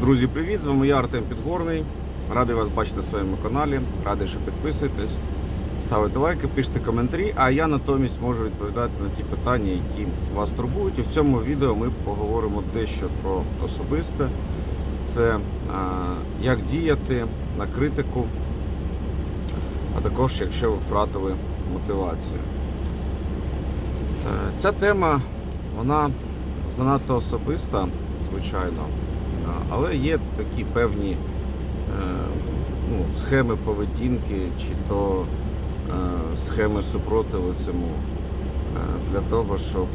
Друзі, привіт! З вами я Артем Підгорний. Радий вас бачити на своєму каналі. Радий, що підписуєтесь, ставите лайки, пишете коментарі. А я натомість можу відповідати на ті питання, які вас турбують. І в цьому відео ми поговоримо дещо про особисте. Це а, як діяти на критику, а також якщо ви втратили мотивацію. Е, Ця тема, вона занадто особиста, звичайно, е, але є такі певні е, ну, схеми поведінки чи то е, схеми супротиву цьому е, для того, щоб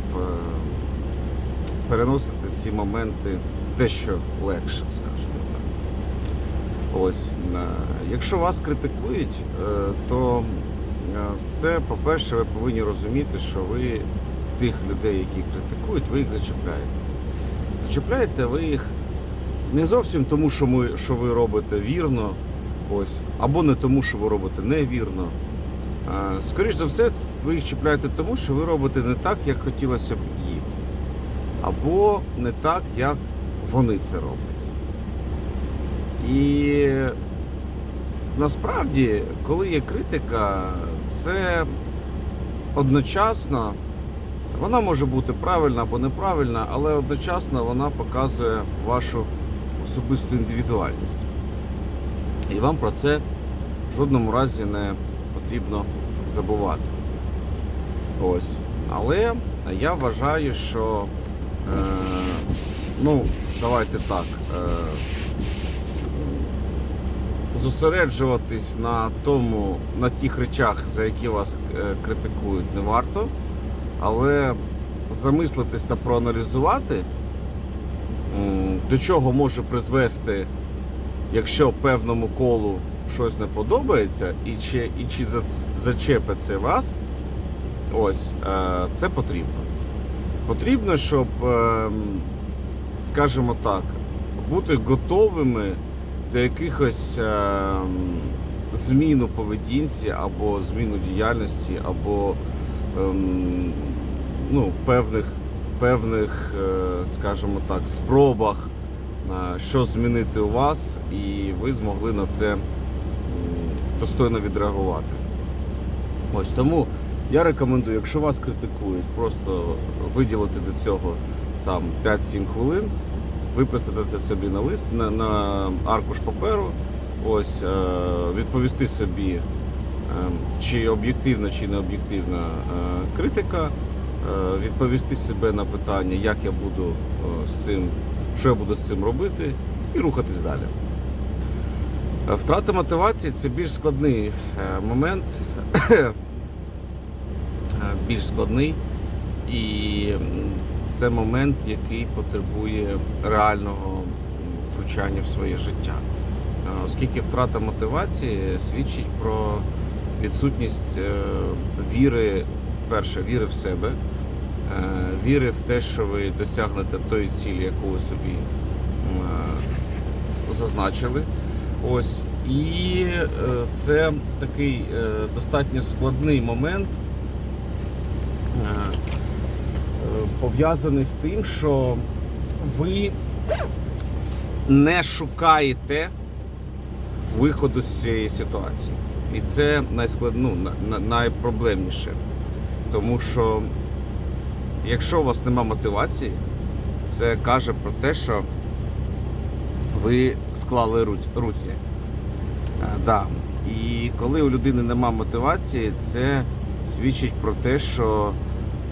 переносити ці моменти дещо легше, скажімо так. Ось, якщо вас критикують, то це, по-перше, ви повинні розуміти, що ви тих людей, які критикують, ви їх зачепляєте. Зачепляєте ви їх не зовсім тому, що, ми, що ви робите вірно, ось, або не тому, що ви робите невірно. А, Скоріш за все, ви їх чіпляєте тому, що ви робите не так, як хотілося б їм. Або не так, як вони це роблять. І насправді, коли є критика, це одночасно вона може бути правильна або неправильна, але одночасно вона показує вашу особисту індивідуальність. І вам про це в жодному разі не потрібно забувати. Ось. Але я вважаю, що е, ну, давайте так. Е, зосереджуватись на тому, на тих речах, за які вас е, критикують, не варто. Але замислитись та проаналізувати, до чого може призвести, якщо певному колу щось не подобається, і чи, і чи зачепить вас, ось е, це потрібно. Потрібно, щоб, ем, скажімо так, бути готовими до якихось ем, змін у поведінці або змін у діяльності, або ем, ну, певних, певних, е, скажімо так, спробах е, що змінити у вас, і ви змогли на це достойно відреагувати. Ось тому я рекомендую, якщо вас критикують, просто виділити до цього там 5-7 хвилин, виписати собі на лист на, на аркуш паперу, ось е, відповісти собі, е, чи об'єктивна, чи не об'єктивна критика, відповісти себе на питання, як я буду е, з цим, що я буду з цим робити, і рухатись далі. Е, Втрата мотивації це більш складний е, момент, е, більш складний, і це момент, який потребує реального втручання в своє життя. Е, Оскільки втрата мотивації свідчить про відсутність е, віри, перше, віри в себе, е, віри в те, що ви досягнете тої цілі, яку ви собі е, зазначили. Ось. І е, це такий достатньо складний момент, пов'язаний з тим, що ви не шукаєте виходу з цієї ситуації. І це найсклад... ну, на- на- найпроблемніше. Тому що якщо у вас нема мотивації, це каже про те, що ви склали руці. Е, Да. І коли у людини нема мотивації, це свідчить про те, що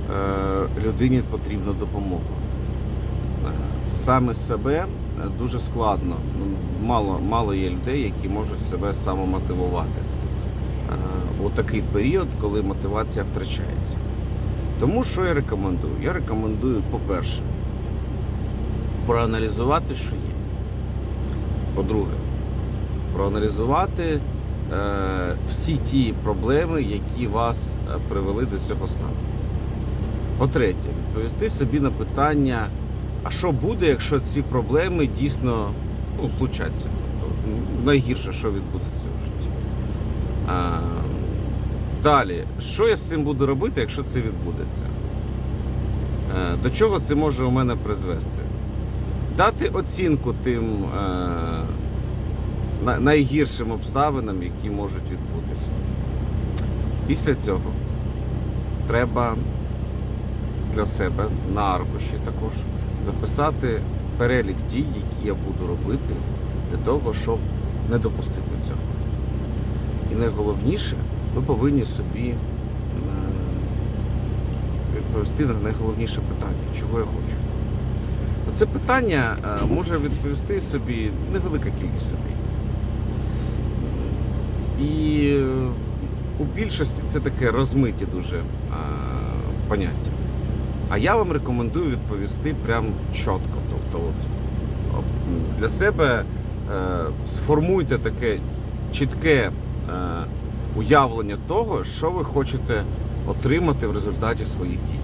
е, людині потрібна допомога. Е, Саме себе е, дуже складно. Мало, мало є людей, які можуть себе самомотивувати у такий період, коли мотивація втрачається. Тому що я рекомендую? Я рекомендую, по-перше, проаналізувати, що є. По-друге, проаналізувати е, всі ті проблеми, які вас е, привели до цього стану. По-третє, відповісти собі на питання, а що буде, якщо ці проблеми дійсно ну, случаться? Тобто, найгірше, що відбудеться в житті. А, далі, що я з цим буду робити, якщо це відбудеться? Е, До чого це може у мене призвести? дати оцінку тим е, на- найгіршим обставинам, які можуть відбутися. Після цього треба для себе на аркуші також записати перелік дій, які я буду робити для того, щоб не допустити цього. І найголовніше, ви повинні собі відповісти на найголовніше питання, чого я хочу. Це питання е, може відповісти собі невелика кількість людей. І е, у більшості це таке розмиті дуже е, поняття. А я вам рекомендую відповісти прям чітко. Тобто, от, для себе сформуйте таке чітке уявлення того, що ви хочете отримати в результаті своїх дій.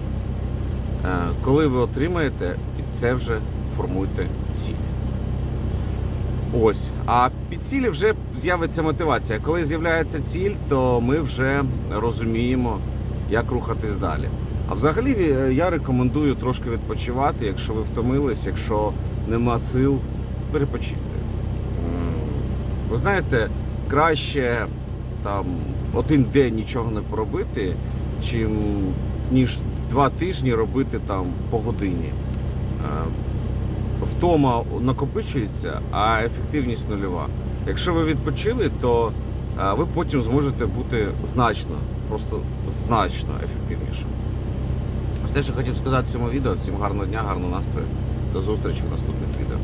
Е, коли ви отримаєте, під це вже формуйте цілі. Ось. А під цілі вже з'явиться мотивація. Коли з'являється ціль, то ми вже розуміємо, як рухатись далі. А взагалі е, я рекомендую трошки відпочивати, якщо ви втомились, якщо нема сил, перепочиньте. Ви знаєте, краще там один день нічого не поробити, чим ніж два тижні робити там по годині. Е, Втома накопичується, а ефективність нульова. Якщо ви відпочили, то е, ви потім зможете бути значно, просто значно ефективнішим. Ось те, що хотів сказати в цьому відео. Всім гарного дня, гарного настрою. До зустрічі в наступних відео.